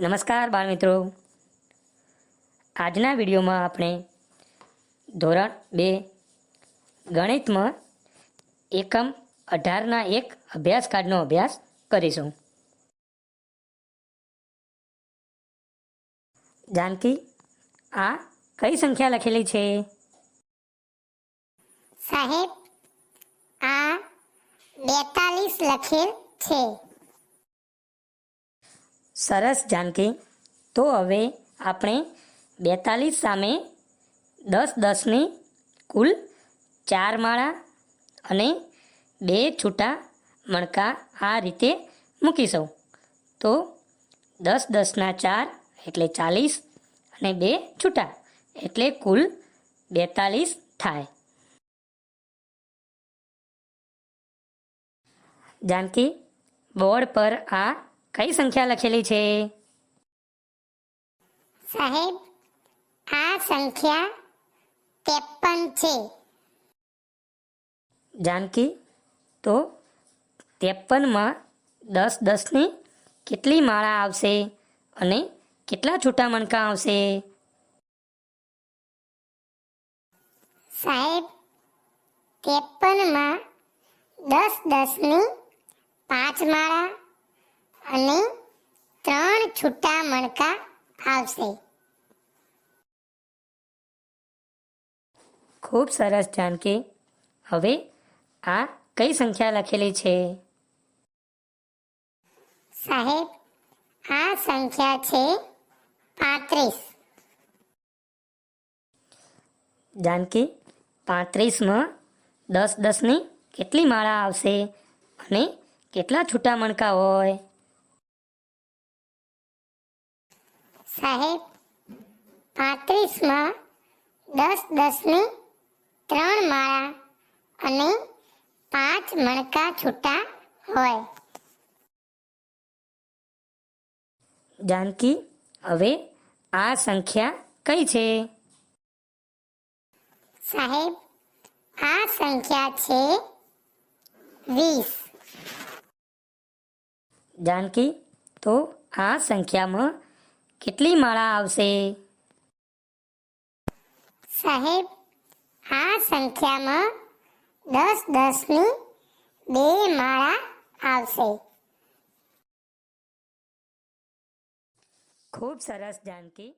નમસ્કાર બાળમિત્રો. આજના વિડીયોમાં આપણે ધોરણ બે, ગણિતમાં એકમ અઢારના એક અભ્યાસ કાર્ડનો અભ્યાસ કરીશું. જાનકી, આ કઈ સંખ્યા લખેલી છે? સાહેબ, આ બેતાલીસ લખેલ છે. સરસ, જાનકી. તો હવે આપણે બેતાલીસ સામે દસ દસની કુલ ચાર માળા અને બે છૂટા મણકા આ રીતે મૂકીશું. તો દસ દસના ચાર એટલે ચાલીસ અને બે છૂટા એટલે કુલ બેતાલીસ થાય. જાનકી, બોર્ડ પર આ કઈ સંખ્યા લખેલી છે? સાહેબ આ સંખ્યા ત્રેપન છે. જાનકી તો ત્રેપનમાં દસ દસની કેટલી માળા આવશે અને કેટલા છૂટા મણકા આવશે? સાહેબ ત્રેપનમાં દસ દસની પાંચ માળા અને ત્રણ છૂટા મણકા આવશે ખૂબ સરસ જાનકી. હવે આ કઈ સંખ્યા લખેલી છે? સાહેબ આ સંખ્યા છે પાંત્રીસ. જાનકી પાંત્રીસમાં દસ દસની કેટલી માળા આવશે અને કેટલા છૂટા મણકા હોય? સાહેબ પાંત્રીસમાં દસ દસની ત્રણ માળા અને પાંચ મણકા છૂટા હોય. જાનકી હવે આ સંખ્યા કઈ છે? સાહેબ આ સંખ્યા છે વીસ. જાનકી તો આ સંખ્યામાં કેટલી માળા આવશે? સાહેબ આ સંખ્યામાં દસ દસની બે માળા આવશે. ખૂબ સરસ જાનકી.